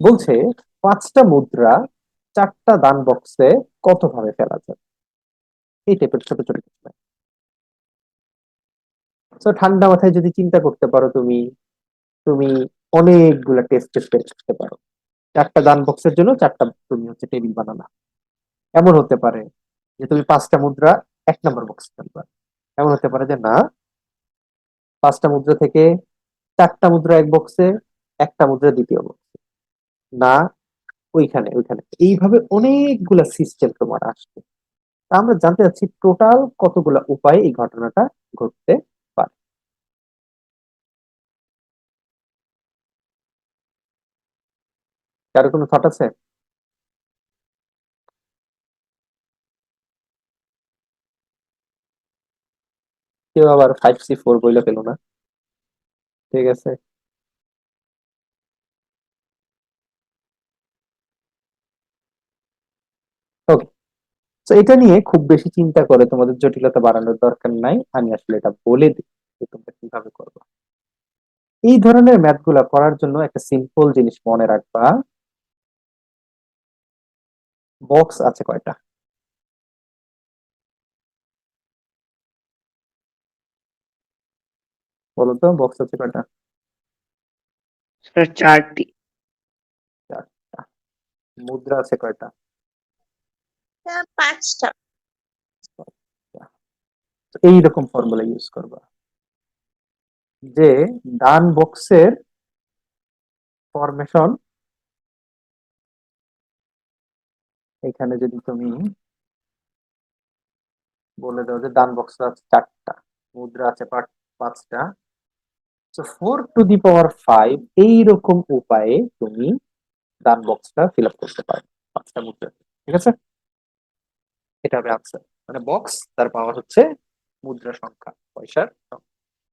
বলছে, পাঁচটা মুদ্রা চারটা দান বক্সে কত ভাবে ফেলা যায়? এই টাইপের ছোট ছোট তো ঠান্ডা মাথায় যদি চিন্তা করতে পারো তুমি তুমি অনেকগুলা টেস্ট টেস্ট করতে পারো। চারটা দান বক্সের জন্য চারটা তুমি হচ্ছে টেবিল বানানা। এমন হতে পারে যে তুমি পাঁচটা মুদ্রা এক নম্বর বক্সে ফেলবা। এমন হতে পারে যে না, পাঁচটা মুদ্রা থেকে চারটা মুদ্রা এক বক্সে একটা মুদ্রা দ্বিতীয় বক্সে না, ওইখানে ওইখানে। এইভাবে অনেকগুলা সিস্টেম তোমার আসবে আমরা জানতে চাচ্ছি টোটাল কতগুলা উপায়ে এই ঘটনাটা ঘটতে পারে। কারও কোনো থট আছে? কেউ আবার ফাইভ সি ফোর বইলে পেল না। ঠিক আছে। তো এটা নিয়ে খুব বেশি চিন্তা করে তোমাদের জটিলতা বাড়ানোর দরকার নাই। আমি আসলে এটা বলে দিই যে তোমরা কীভাবে করবা। এই ধরনের ম্যাথগুলা করার জন্য একটা সিম্পল জিনিস মনে রাখবা। বক্স আছে কয়টা? বলো তো বক্স আছে কয়টা? চারটি। মুদ্রা আছে কয়টা? এইরকম ফর্মুলা ইউজ করবা। যে ডান বক্সের ফরমেশন এখানে যদি তুমি বলে দাও যে ডান বক্স আছে চারটা, মুদ্রা আছে পাঁচটা। তো four to the power five এইরকম উপায়ে তুমি ডান বক্সটা ফিল আপ করতে পারো। পাঁচটা মুদ্রা, ঠিক আছে? এটা হবে আনসার মানে বক্স তার পাওয়ার হচ্ছে মুদ্রা সংখ্যা পয়সার সংখ্যা।